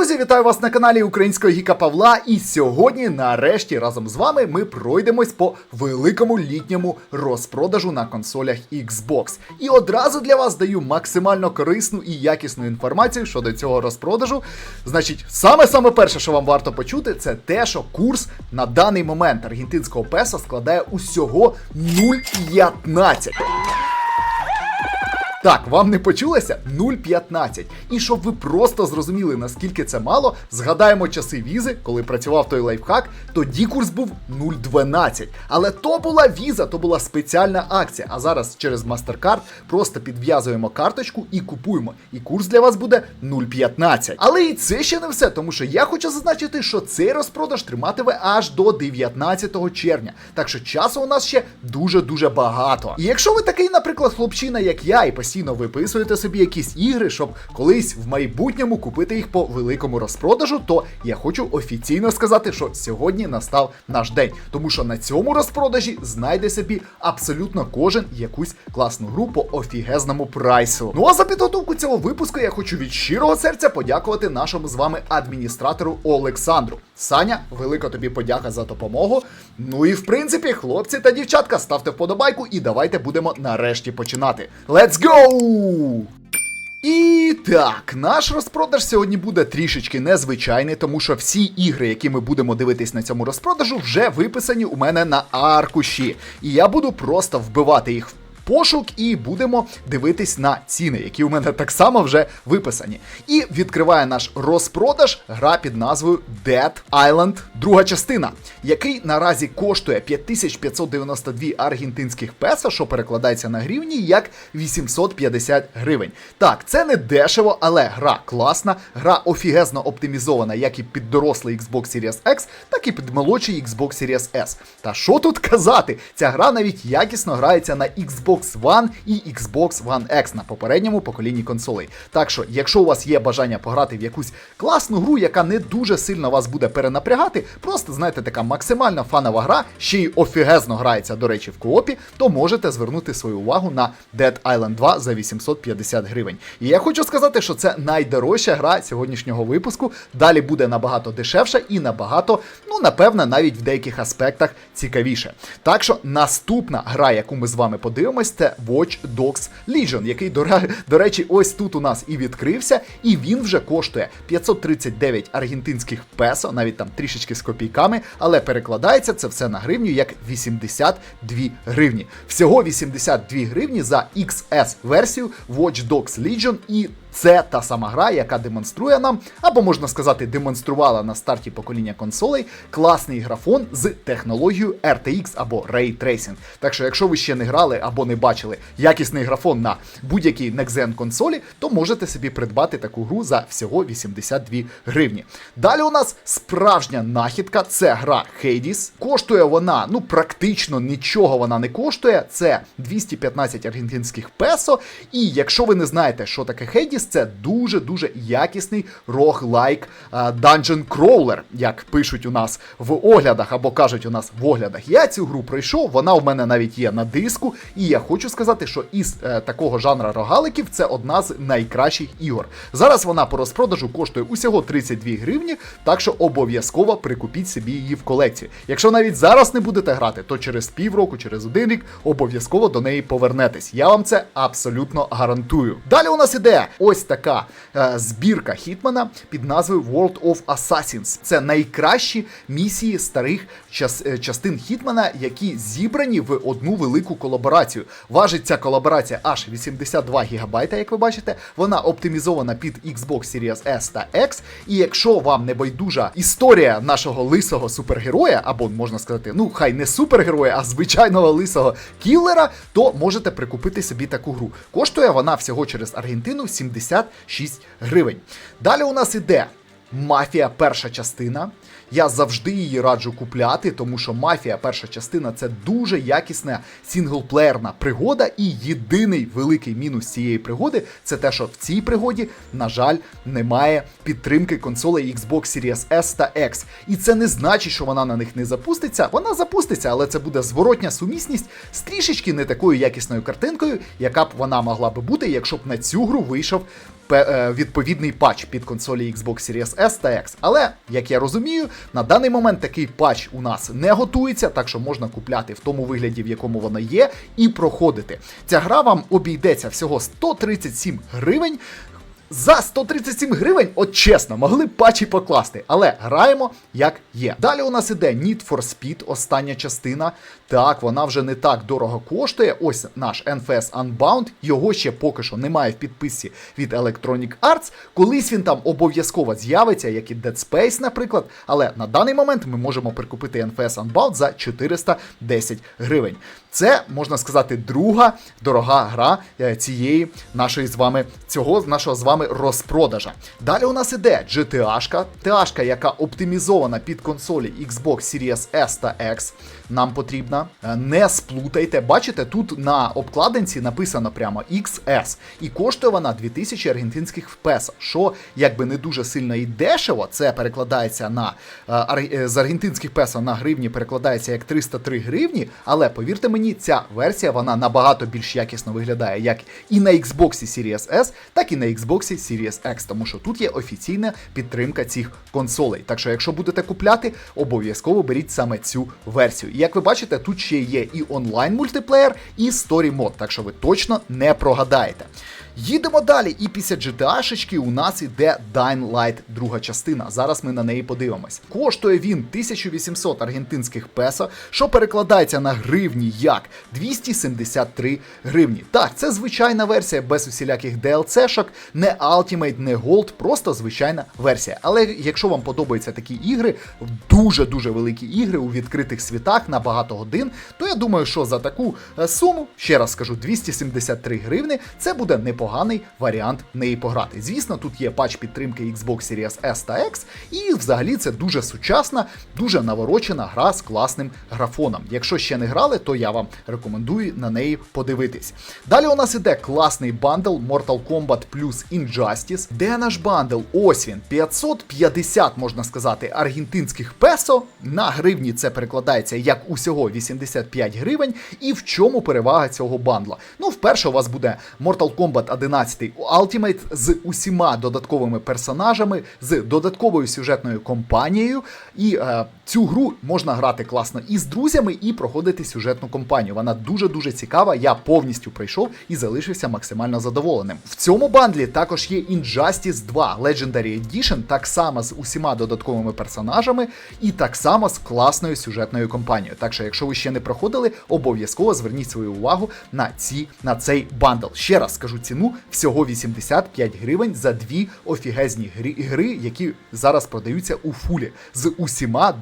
Друзі, вітаю вас на каналі Українського Гіка Павла. І сьогодні, нарешті, разом з вами ми пройдемось по великому літньому розпродажу на консолях Xbox. І одразу для вас даю максимально корисну і якісну інформацію щодо цього розпродажу. Значить, саме саме перше, що вам варто почути, це те, що курс на даний момент аргентинського песо складає усього 0,15. Так, вам не почулося 0,15. І щоб ви просто зрозуміли, наскільки це мало, згадаємо часи візи, коли працював той лайфхак, тоді курс був 0,12. Але то була віза, то була спеціальна акція. А зараз через MasterCard просто підв'язуємо карточку і купуємо. І курс для вас буде 0,15. Але і це ще не все, тому що я хочу зазначити, що цей розпродаж триматиме аж до 19 червня. Так що часу у нас ще дуже-дуже багато. І якщо ви такий, наприклад, хлопчина, як я, і постійно виписуєте собі якісь ігри, щоб колись в майбутньому купити їх по великому розпродажу, то я хочу офіційно сказати, що сьогодні настав наш день. Тому що на цьому розпродажі знайде собі абсолютно кожен якусь класну гру по офігезному прайсу. Ну а за підготовку цього випуску я хочу від щирого серця подякувати нашому з вами адміністратору Олександру. Саня, велика тобі подяка за допомогу. Ну і в принципі, хлопці та дівчатка, ставте вподобайку і давайте будемо нарешті починати. Let's go! І так, наш розпродаж сьогодні буде трішечки незвичайний, тому що всі ігри, які ми будемо дивитись на цьому розпродажу, вже виписані у мене на аркуші. І я буду просто вбивати їх в пошук і будемо дивитись на ціни, які у мене так само вже виписані. І відкриває наш розпродаж гра під назвою Dead Island, друга частина, який наразі коштує 5592 аргентинських песо, що перекладається на гривні як 850 гривень. Так, це не дешево, але гра класна, гра офігезно оптимізована як і під дорослий Xbox Series X, так і під молодший Xbox Series S. Та що тут казати? Ця гра навіть якісно грається на Xbox One і Xbox One X на попередньому поколінні консолей. Так що, якщо у вас є бажання пограти в якусь класну гру, яка не дуже сильно вас буде перенапрягати, просто знаєте, така максимально фанова гра, ще й офігезно грається, до речі, в коопі, то можете звернути свою увагу на Dead Island 2 за 850 гривень. І я хочу сказати, що це найдорожча гра сьогоднішнього випуску. Далі буде набагато дешевша і набагато, ну напевне, навіть в деяких аспектах цікавіше. Так що наступна гра, яку ми з вами подивимось, це Watch Dogs Legion, який, до, речі, ось тут у нас і відкрився, і він вже коштує 539 аргентинських песо, навіть там трішечки з копійками, але перекладається це все на гривню як 82 гривні. Всього 82 гривні за XS-версію Watch Dogs Legion і це та сама гра, яка демонструє нам, або можна сказати, демонструвала на старті покоління консолей класний графон з технологією RTX або Ray Tracing. Так що, якщо ви ще не грали або не бачили якісний графон на будь-якій Next-Gen консолі, то можете собі придбати таку гру за всього 82 гривні. Далі у нас справжня нахідка це гра Hades. Коштує вона, ну практично нічого вона не коштує. Це 215 аргентинських песо. І якщо ви не знаєте, що таке Hades, це дуже-дуже якісний роглайк Dungeon Crawler, як пишуть у нас в оглядах або кажуть у нас в оглядах. Я цю гру пройшов, вона у мене навіть є на диску, і я хочу сказати, що із е, такого жанра рогаликів це одна з найкращих ігор. Зараз вона по розпродажу коштує усього 32 гривні, так що обов'язково прикупіть собі її в колекцію. Якщо навіть зараз не будете грати, то через півроку, через один рік обов'язково до неї повернетесь. Я вам це абсолютно гарантую. Далі у нас іде ось така е, збірка Хітмана під назвою World of Assassins. Це найкращі місії старих час, е, частин Хітмана, які зібрані в одну велику колаборацію. Важить ця колаборація аж 82 гігабайта, як ви бачите. Вона оптимізована під Xbox Series S та X. І якщо вам не байдужа історія нашого лисого супергероя, або можна сказати, ну хай не супергероя, а звичайного лисого кіллера, то можете прикупити собі таку гру. Коштує вона всього через Аргентину 76 гривень. Далі у нас іде Мафія перша частина. Я завжди її раджу купляти, тому що мафія перша частина це дуже якісна сінглплеєрна пригода. І єдиний великий мінус цієї пригоди це те, що в цій пригоді, на жаль, немає підтримки консолей Xbox Series S та X. І це не значить, що вона на них не запуститься. Вона запуститься, але це буде зворотня сумісність з трішечки не такою якісною картинкою, яка б вона могла би бути, якщо б на цю гру вийшов відповідний патч під консолі Xbox Series S та X. Але, як я розумію, на даний момент такий патч у нас не готується, так що можна купляти в тому вигляді, в якому вона є, і проходити. Ця гра вам обійдеться всього 137 гривень. За 137 гривень, от чесно, могли патчі покласти, але граємо як є. Далі у нас іде Need for Speed, остання частина. Так, вона вже не так дорого коштує. Ось наш NFS Unbound. Його ще поки що немає в підписці від Electronic Arts. Колись він там обов'язково з'явиться, як і Dead Space, наприклад. Але на даний момент ми можемо прикупити NFS Unbound за 410 гривень. Це можна сказати друга дорога гра е, цієї нашої з вами цього нашого з вами розпродажа. Далі у нас іде GTA-шка, TA-шка, яка оптимізована під консолі Xbox Series S та X. Нам потрібна. Е, Не сплутайте. Бачите, тут на обкладинці написано прямо XS. І коштує вона 2000 аргентинських песо, що якби не дуже сильно і дешево. Це перекладається на е, е, з аргентинських песо на гривні, перекладається як 303 гривні. Але повірте мені, ця версія вона набагато більш якісно виглядає як і на Xbox Series S, так і на Xbox Series X, тому що тут є офіційна підтримка цих консолей. Так що, якщо будете купляти, обов'язково беріть саме цю версію. Як ви бачите, тут ще є і онлайн мультиплеєр, і сторі мод, так що ви точно не прогадаєте. Їдемо далі, і після GTA-шечки у нас іде Dying Light друга частина. Зараз ми на неї подивимось. Коштує він 1800 аргентинських песо, що перекладається на гривні як 273 гривні. Так, це звичайна версія без усіляких DLC-шок, не Ultimate, не Gold, просто звичайна версія. Але якщо вам подобаються такі ігри, дуже-дуже великі ігри у відкритих світах на багато годин, то я думаю, що за таку е, суму, ще раз скажу, 273 гривни, це буде непоганий варіант в неї пограти. Звісно, тут є патч підтримки Xbox Series S та X, і взагалі це дуже сучасна, дуже наворочена гра з класним графоном. Якщо ще не грали, то я вам рекомендую на неї подивитись. Далі у нас іде класний бандл Mortal Kombat плюс Injustice. Де наш бандл? Ось він, 550, можна сказати, аргентинських песо. На гривні це перекладається як усього 85 гривень. І в чому перевага цього бандла? Ну, вперше у вас буде Mortal Kombat 11 Ultimate з усіма додатковими персонажами, з додатковою сюжетною компанією. І е, цю гру можна грати класно і з друзями, і проходити сюжетну кампанію. Вона дуже-дуже цікава. Я повністю пройшов і залишився максимально задоволеним. В цьому бандлі також є Injustice 2 Legendary Edition, так само з усіма додатковими персонажами, і так само з класною сюжетною кампанією. Так що, якщо ви ще не проходили, обов'язково зверніть свою увагу на ці на цей бандл. Ще раз скажу ціну всього 85 гривень за дві офігезні гри, гри, які зараз продаються у фулі з усіма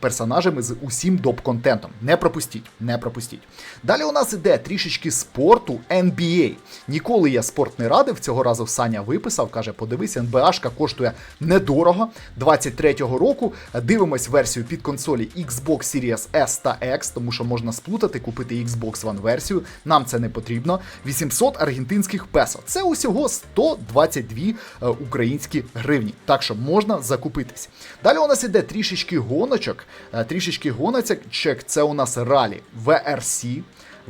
персонажами, з усім доп контентом. Не пропустіть, не пропустіть. Далі у нас іде трішечки спорту NBA. Ніколи я спорт не радив. Цього разу Саня виписав, каже: подивись, НБАшка коштує недорого 23-го року. Дивимось версію під консолі Xbox Series S та X, тому що можна сплутати, купити Xbox One версію. Нам це не потрібно. 800 аргентинських песо. Це усього 122 е, українські гривні. Так що можна закупитись. Далі у нас іде трішечки гоночок. Е, Трішечки гоночок. Це у нас ралі VRC.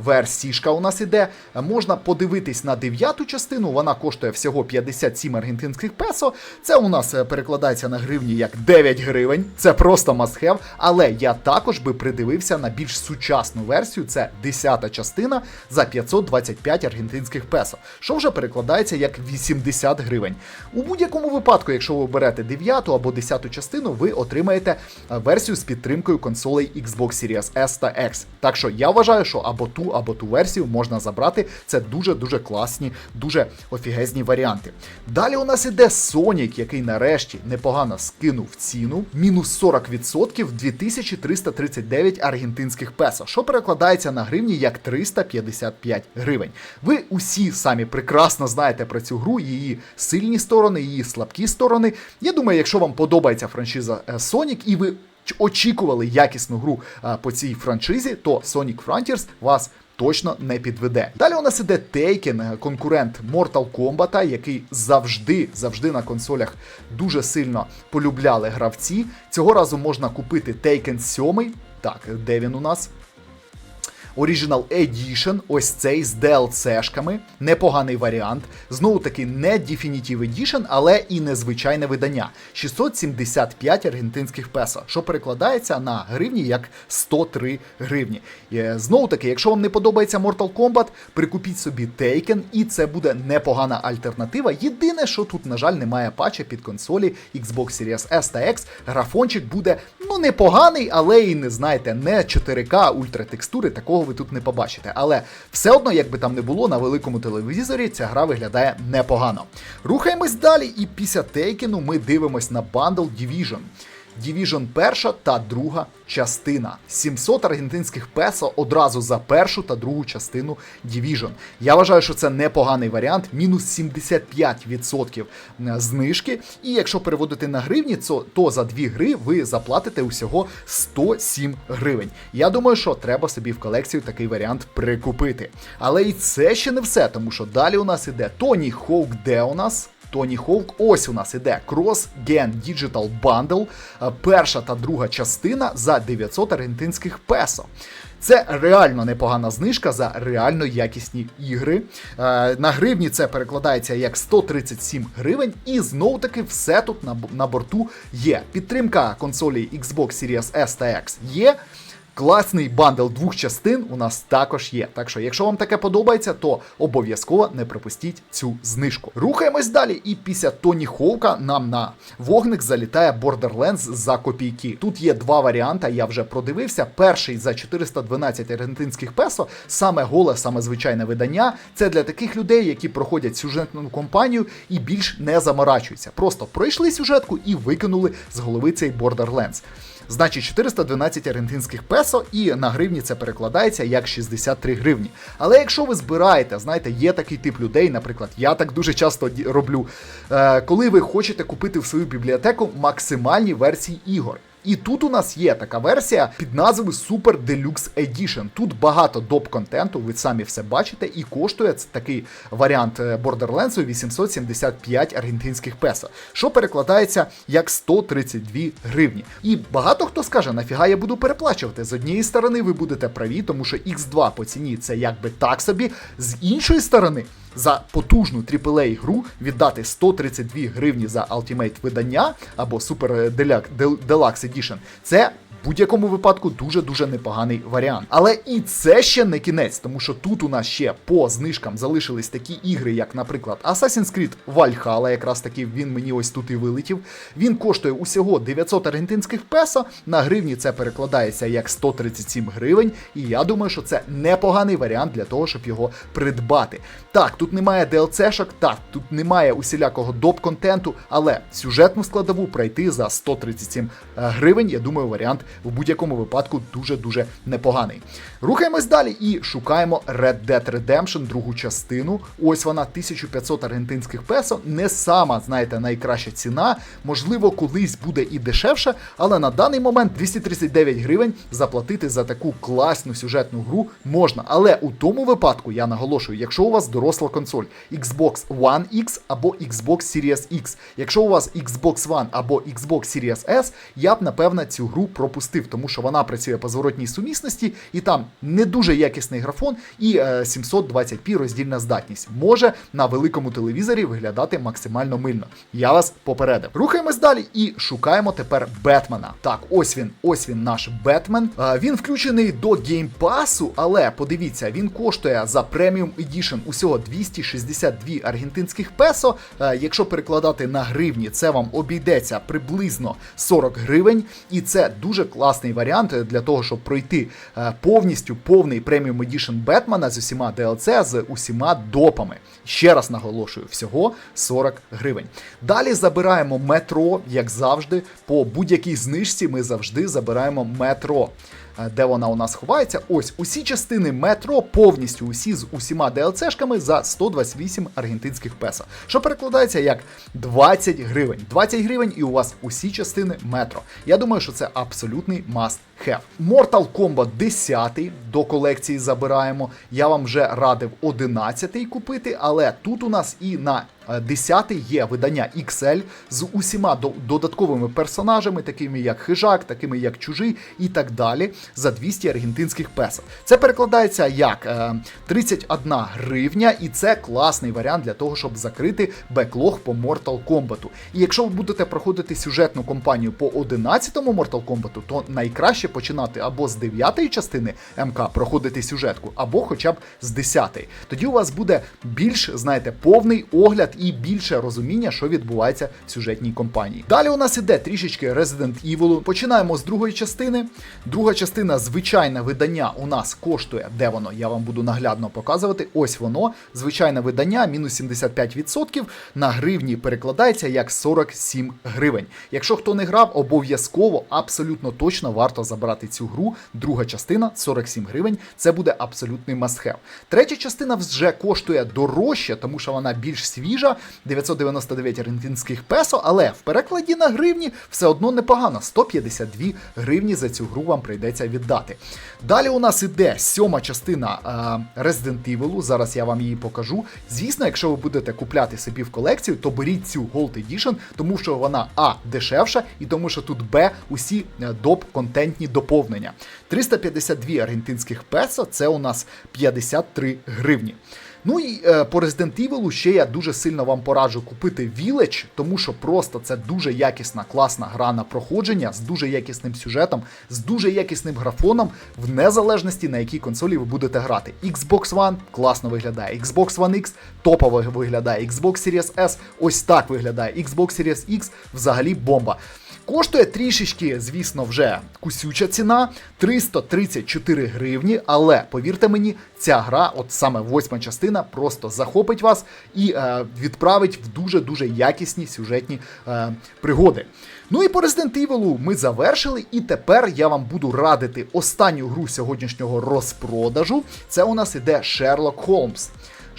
Версішка у нас іде. Можна подивитись на дев'яту частину, вона коштує всього 57 аргентинських песо. Це у нас е, перекладається на гривні як 9 гривень. Це просто must-have. Але я також би придивився на більш сучасну версію. Це 10-та частина за 525 аргентинських песо, що вже перекладається як 80 гривень. У будь-якому випадку, якщо ви берете 9 або 10 частину, ви отримаєте е, версію з підтримкою консолей Xbox Series S та X. Так що я вважаю, що або ту або ту версію можна забрати. Це дуже-дуже класні, дуже офігезні варіанти. Далі у нас іде Sonic, який нарешті непогано скинув ціну. Мінус 40% 2339 аргентинських песо, що перекладається на гривні як 355 гривень. Ви усі самі прекрасно знаєте про цю гру, її сильні сторони, її слабкі сторони. Я думаю, якщо вам подобається франшиза е, Sonic і ви очікували якісну гру по цій франшизі, то Sonic Frontiers вас точно не підведе. Далі у нас іде Taken, конкурент Mortal Kombat, який завжди, завжди на консолях дуже сильно полюбляли гравці. Цього разу можна купити Taken 7. Так, де він у нас? Original Edition, ось цей з DLC-шками, непоганий варіант. Знову таки, не Definitive Edition, але і незвичайне видання. 675 аргентинських песо, що перекладається на гривні як 103 гривні. Е, Знову таки, якщо вам не подобається Mortal Kombat, прикупіть собі Taken, і це буде непогана альтернатива. Єдине, що тут, на жаль, немає патча під консолі Xbox Series S та X. Графончик буде ну непоганий, але і не знаєте, не 4К ультратекстури, такого ви тут не побачите. Але все одно, як би там не було, на великому телевізорі ця гра виглядає непогано. Рухаємось далі, і після Тейкену ми дивимось на бандл Division. Division перша та друга частина. 700 аргентинських песо одразу за першу та другу частину Division. Я вважаю, що це непоганий варіант, мінус 75% знижки. І якщо переводити на гривні, то, то за 2 гри ви заплатите усього 107 гривень. Я думаю, що треба собі в колекцію такий варіант прикупити. Але і це ще не все, тому що далі у нас іде Тоні Хоук, де у нас? Тоні Хоук. Ось у нас іде Cross Gen Digital Bundle, перша та друга частина за 900 аргентинських песо. Це реально непогана знижка за реально якісні ігри. Е, на гривні це перекладається як 137 гривень, і знов таки все тут на борту є. Підтримка консолі Xbox Series S та X є. Класний бандл двох частин у нас також є. Так що, якщо вам таке подобається, то обов'язково не пропустіть цю знижку. Рухаємось далі, і після Тоні Хоука нам на вогник залітає Borderlands за копійки. Тут є два варіанти, я вже продивився. Перший за 412 аргентинських песо, саме голе, саме звичайне видання. Це для таких людей, які проходять сюжетну кампанію і більш не заморачуються. Просто пройшли сюжетку і викинули з голови цей Borderlands. Значить, 412 аргентинських песо, і на гривні це перекладається як 63 гривні. Але якщо ви збираєте, знаєте, є такий тип людей, наприклад, я так дуже часто роблю, е, коли ви хочете купити в свою бібліотеку максимальні версії ігор. І тут у нас є така версія під назвою Super Deluxe Edition. Тут багато доп контенту, ви самі все бачите, і коштує такий варіант е, Borderlands 875 аргентинських песо, що перекладається як 132 гривні. І багато хто скаже, нафіга я буду переплачувати. З однієї сторони, ви будете праві, тому що X2 по ціні це якби так собі, з іншої сторони. За потужну AAA гру віддати 132 гривні за Ultimate видання або Super Deluxe Deluxe Edition – це в будь-якому випадку дуже-дуже непоганий варіант. Але і це ще не кінець, тому що тут у нас ще по знижкам залишились такі ігри, як, наприклад, Assassin's Creed Valhalla, якраз таки він мені ось тут і вилетів. Він коштує усього 900 аргентинських песо. На гривні це перекладається як 137 гривень. І я думаю, що це непоганий варіант для того, щоб його придбати. Так, тут немає DLC-шок, так, тут немає усілякого доп-контенту, але сюжетну складову пройти за 137 е, гривень, я думаю, варіант в будь-якому випадку дуже-дуже непоганий. Рухаємось далі і шукаємо Red Dead Redemption, другу частину. Ось вона 1500 аргентинських песо. Не сама, знаєте, найкраща ціна. Можливо, колись буде і дешевше, але на даний момент 239 гривень заплатити за таку класну сюжетну гру можна. Але у тому випадку я наголошую, якщо у вас доросла консоль Xbox One X або Xbox Series X. Якщо у вас Xbox One або Xbox Series S, я б напевно цю гру пропустив, тому що вона працює по зворотній сумісності, і там не дуже якісний графон і е, 720p роздільна здатність. Може на великому телевізорі виглядати максимально мильно. Я вас попередив. Рухаємось далі і шукаємо тепер Бетмена. Так, ось він, ось він, наш Бетмен. Е, він включений до геймпасу, але подивіться, він коштує за преміум Edition усього 262 аргентинських песо. Е, якщо перекладати на гривні, це вам обійдеться приблизно 40 гривень, і це дуже класний варіант для того, щоб пройти е, повністю повний преміум Edition Бетмена з усіма DLC, з усіма допами. Ще раз наголошую, всього 40 гривень. Далі забираємо метро, як завжди. По будь-якій знижці ми завжди забираємо метро. Е, Де вона у нас ховається? Ось усі частини метро, повністю усі з усіма DLC-шками за 128 аргентинських песо. Що перекладається як 20 гривень. 20 гривень і у вас усі частини метро. Я думаю, що це абсолютний must have. Mortal Kombat 10 до колекції забираємо. Я вам вже радив 11 купити, але тут у нас і на 10 є видання XL з усіма додатковими персонажами, такими як хижак, такими як чужий і так далі, за 200 аргентинських песо. Це перекладається як е, 31 гривня, і це класний варіант для того, щоб закрити беклог по Mortal Kombat. І якщо ви будете проходити сюжетну кампанію по 11-му Mortal Kombat, то найкраще починати або з 9-ї частини МК проходити сюжетку, або хоча б з 10-ї. Тоді у вас буде більш, знаєте, повний огляд і більше розуміння, що відбувається в сюжетній кампанії. Далі у нас іде трішечки Resident Evil. Починаємо з другої частини. Друга частина, звичайне видання, у нас коштує, де воно? Я вам буду наглядно показувати. Ось воно. Звичайне видання, мінус 75%. На гривні перекладається як 47 гривень. Якщо хто не грав, обов'язково абсолютно точно варто забрати цю гру. Друга частина 47 гривень. Це буде абсолютний must-have. Третя частина вже коштує дорожче, тому що вона більш свіжа, 999 аргентинських песо, але в перекладі на гривні все одно непогано. 152 гривні за цю гру вам прийдеться віддати. Далі у нас іде сьома частина е, Resident Evil. Зараз я вам її покажу. Звісно, якщо ви будете купляти собі в колекцію, то беріть цю Gold Edition, тому що вона А дешевша, і тому що тут Б усі е, доп-контентні доповнення. 352 аргентинських песо це у нас 53 гривні. Ну і е, по Resident Evil ще я дуже сильно вам пораджу купити Village, тому що просто це дуже якісна, класна гра на проходження з дуже якісним сюжетом, з дуже якісним графоном, в незалежності на якій консолі ви будете грати. Xbox One класно виглядає, Xbox One X топово виглядає, Xbox Series S ось так виглядає, Xbox Series X взагалі бомба. Коштує трішечки, звісно, вже кусюча ціна 334 гривні. Але повірте мені, ця гра, от саме восьма частина, просто захопить вас і е, відправить в дуже-дуже якісні сюжетні е, пригоди. Ну і по Resident Evil ми завершили, і тепер я вам буду радити останню гру сьогоднішнього розпродажу. Це у нас іде Sherlock Holmes.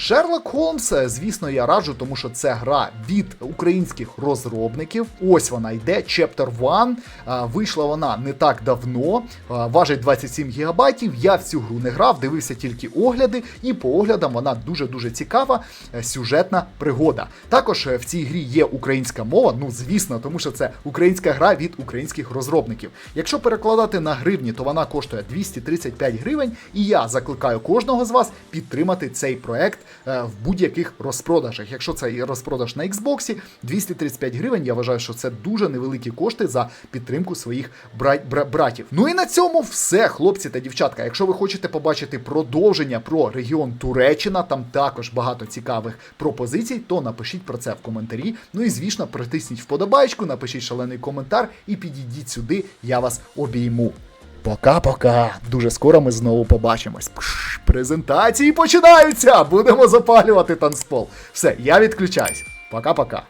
Шерлок Холмс, звісно, я раджу, тому що це гра від українських розробників. Ось вона йде, Chapter 1. Вийшла вона не так давно, важить 27 гігабайтів. Я в цю гру не грав, дивився тільки огляди, і по оглядам вона дуже-дуже цікава, е, сюжетна пригода. Також е, в цій грі є українська мова, ну звісно, тому що це українська гра від українських розробників. Якщо перекладати на гривні, то вона коштує 235 гривень, і я закликаю кожного з вас підтримати цей проект в будь-яких розпродажах. Якщо це розпродаж на Xbox, 235 гривень, я вважаю, що це дуже невеликі кошти за підтримку своїх бра- бра- братів. Ну і на цьому все, хлопці та дівчатка. Якщо ви хочете побачити продовження про регіон Туреччина, там також багато цікавих пропозицій, то напишіть про це в коментарі. Ну і звісно, притисніть вподобайку, напишіть шалений коментар і підійдіть сюди, я вас обійму. Пока-пока. Дуже скоро ми знову побачимось. Пш, презентації починаються! Будемо запалювати танцпол. Все, я відключаюсь. Пока-пока.